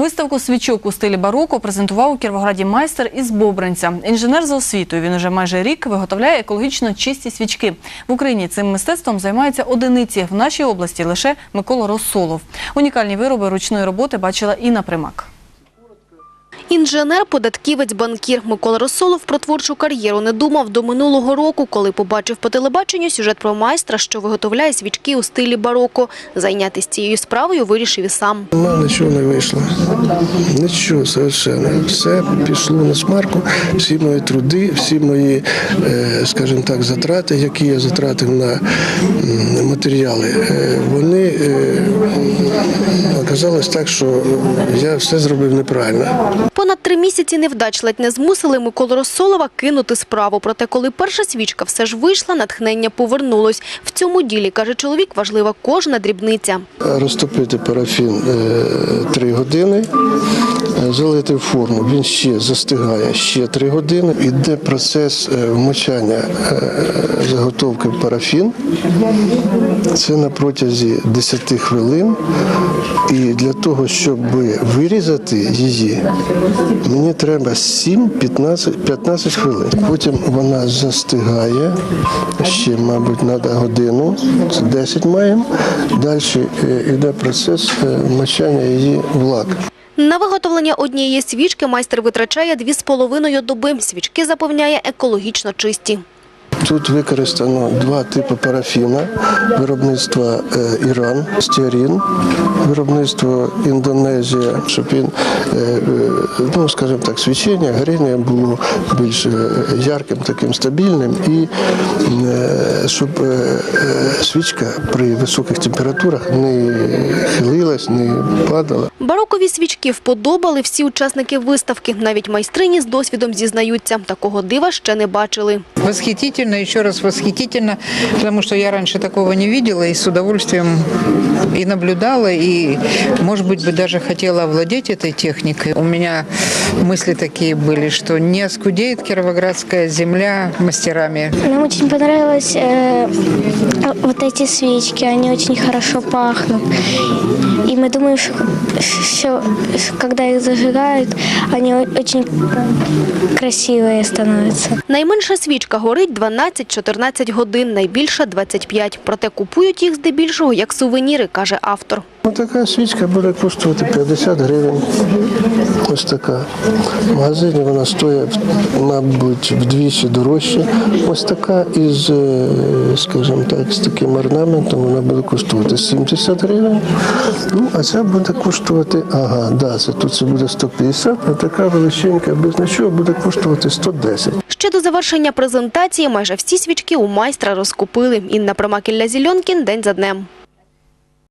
Виставку свічок у стилі бароко презентував у Кіровограді майстер із Бобринця. Інженер за освітою. Він уже майже рік виготовляє екологічно чисті свічки. В Україні цим мистецтвом займаються одиниці. В нашій області лише Микола Росолов. Унікальні вироби ручної роботи бачила Інна Примак. Інженер, податківець, банкір Микола Розсолов про творчу кар'єру не думав до минулого року, коли побачив по телебаченню сюжет про майстра, що виготовляє свічки у стилі бароко. Зайнятися цією справою вирішив і сам. У мене нічого не вийшло. Нічого совершенно. Все пішло на смарку. Всі мої труди, всі мої, е, скажімо так, затрати, які я затратив на матеріали, е, вони е, оказалось так, що я все зробив неправильно. Понад три місяці невдач ледь не змусили Миколу Розсолова кинути справу. Проте, коли перша свічка все ж вийшла, натхнення повернулось. В цьому ділі, каже чоловік, важлива кожна дрібниця. Розтопити парафін 3 години, е, залити в форму, він ще застигає ще 3 години. Іде процес е, вмочання е, заготовки в парафін. Це на протязі 10 хвилин. І для того, щоб вирізати її, мені треба 7-15 хвилин. Потім вона застигає ще, мабуть, треба годину, це 10 маємо. Далі йде процес е, вмочання її в. На виготовлення однієї свічки майстер витрачає дві з половиною доби. Свічки запевняє екологічно чисті. Тут використано два типи парафіна, виробництва е, Іран, стеарін, виробництво Індонезія, щоб він, е, е, ну скажімо так, свічення, горіння було більш ярким, таким стабільним, і щоб свічка при високих температурах не хилилась, не падала. Барокові свічки вподобали всі учасники виставки. Навіть майстрині з досвідом зізнаються, такого дива ще не бачили. Восхитительно, еще раз восхитительно, потому что я раньше такого не видела и с удовольствием и наблюдала, и, может быть, бы даже хотела овладеть этой техникой. У меня мысли такие были, что не оскудеет кировоградская земля мастерами. Нам очень понравилось э, вот эти свечки, они очень хорошо пахнут. И мы думаем, что, что когда их зажигают, они очень красивые становятся. Найменша свічка горить 12-14 годин, найбільша – 25. Проте купують їх здебільшого як сувеніри, каже автор. Ну, така свічка буде коштувати 50 гривень. Ось така. В магазині вона стоїть, мабуть, вдвічі дорожче. Ось така із, е, скажімо так, з таким орнаментом вона буде коштувати 70 гривень. Ну, а ця буде коштувати, ага, да, це тут це буде 150, а така величенька без нічого буде коштувати 110. Ще до завершення презентації майже всі свічки у майстра розкупили. Інна Промакілля Зільонкін день за днем.